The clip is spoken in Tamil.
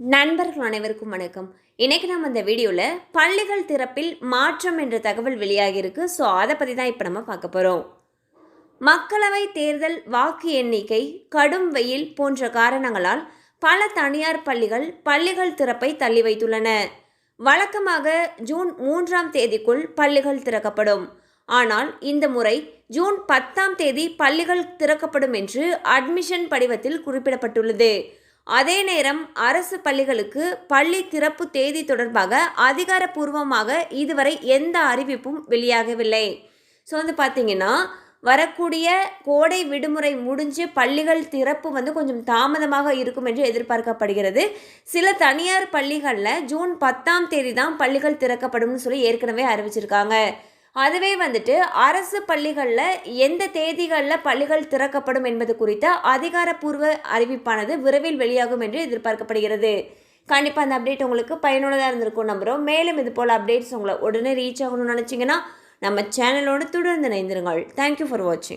நண்பர்கள் அனைவருக்கும் வணக்கம். இன்றைக்கி நம்ம இந்த வீடியோவில் பள்ளிகள் திறப்பில் மாற்றம் என்ற தகவல் வெளியாகியிருக்கு. ஸோ அதை பற்றி தான் இப்போ நம்ம பார்க்க போகிறோம் மக்களவை தேர்தல் வாக்கு எண்ணிக்கை கடும் வெயில் போன்ற காரணங்களால் பல தனியார் பள்ளிகள் பள்ளிகள் திறப்பை தள்ளி வைத்துள்ளன. வழக்கமாக ஜூன் மூன்றாம் தேதிக்குள் பள்ளிகள் திறக்கப்படும். ஆனால் இந்த முறை ஜூன் பத்தாம் தேதி பள்ளிகள் திறக்கப்படும் என்று அட்மிஷன் படிவத்தில் குறிப்பிடப்பட்டுள்ளது. அதே நேரம் அரசு பள்ளிகளுக்கு பள்ளி திறப்பு தேதி தொடர்பாக அதிகாரப்பூர்வமாக இதுவரை எந்த அறிவிப்பும் வெளியாகவில்லை. ஸோ வந்து பார்த்தீங்கன்னா வரக்கூடிய கோடை விடுமுறை முடிஞ்சு பள்ளிகள் திறப்பு வந்து கொஞ்சம் தாமதமாக இருக்கும் என்று எதிர்பார்க்கப்படுகிறது. சில தனியார் பள்ளிகளில் ஜூன் பத்தாம் தேதி தான் பள்ளிகள் திறக்கப்படும்னு சொல்லி ஏற்கனவே அறிவிச்சிருக்காங்க. அதுவே வந்துட்டு அரசு பள்ளிகளில் எந்த தேதிகளில் பள்ளிகள் திறக்கப்படும் என்பது குறித்த அதிகாரப்பூர்வ அறிவிப்பானது விரைவில் வெளியாகும் என்று எதிர்பார்க்கப்படுகிறது. கண்டிப்பாக அந்த அப்டேட் உங்களுக்கு பயனுள்ளதாக இருந்திருக்கும் நம்புகிறோம் மேலும் இது போல் அப்டேட்ஸ் உங்களை உடனே ரீச் ஆகணும்னு நினச்சிங்கன்னா நம்ம சேனலோடு தொடர்ந்து இணைந்திருங்கள். தேங்க்யூ ஃபார் வாட்சிங்